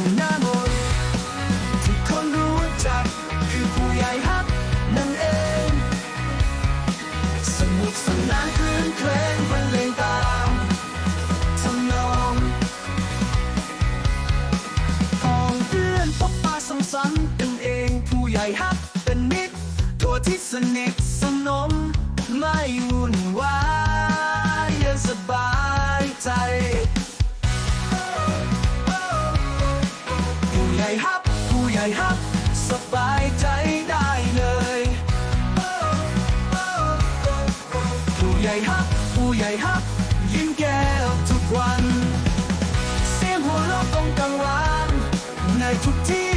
อยู่น้ามนทุกคนรู้จักคือผู้ใหญ่ฮักนั่นเอง สนุกสนานคืนเพลงบรรเลงตามทำนองของเพื่อนพบปะสังสรรค์กันเองผู้ใหญ่ฮักเป็นมิตรตัวที่สนิทสนมไม่วุ่น ใหญ่ฮับสบายใจได้เลยผู้ใหญ่ฮับผู้ใหญ่ฮับยิ้มแก้วทุกวัน เสียงหัวเราะตรงกลางวานในทุกที่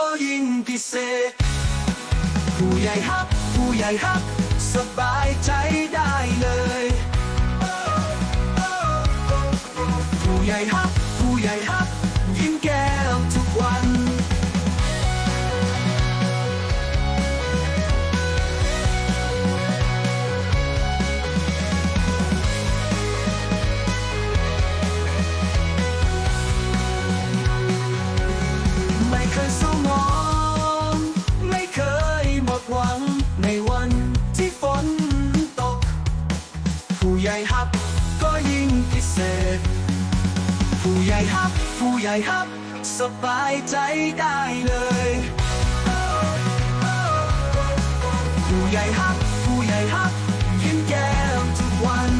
ก็ยิ่งพิเศษ ผู้ใหญ่ฮับ ผู้ใหญ่ฮับ สบายใจได้เลย ผู้ใหญ่ฮับ ผู้ใหญ่ฮับ ยิ้มแก้มทุกวั ฮับ ผู้ใหญ่ฮับ สบายใจได้เลย ผู้ใหญ่ฮับ ผู้ใหญ่ฮับ ยิ้มแก้มทุกวัน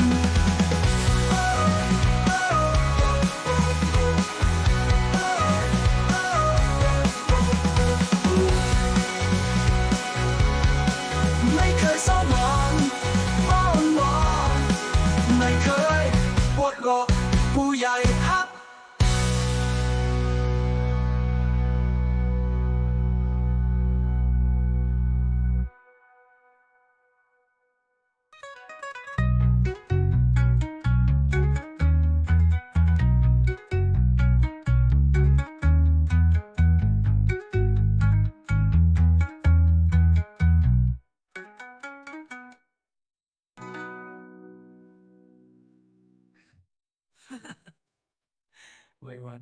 ไม่เคยเศร้าหมองมองมองไม่เคยปวดหลอกผู้ใหญ่ ฮับไว้วัน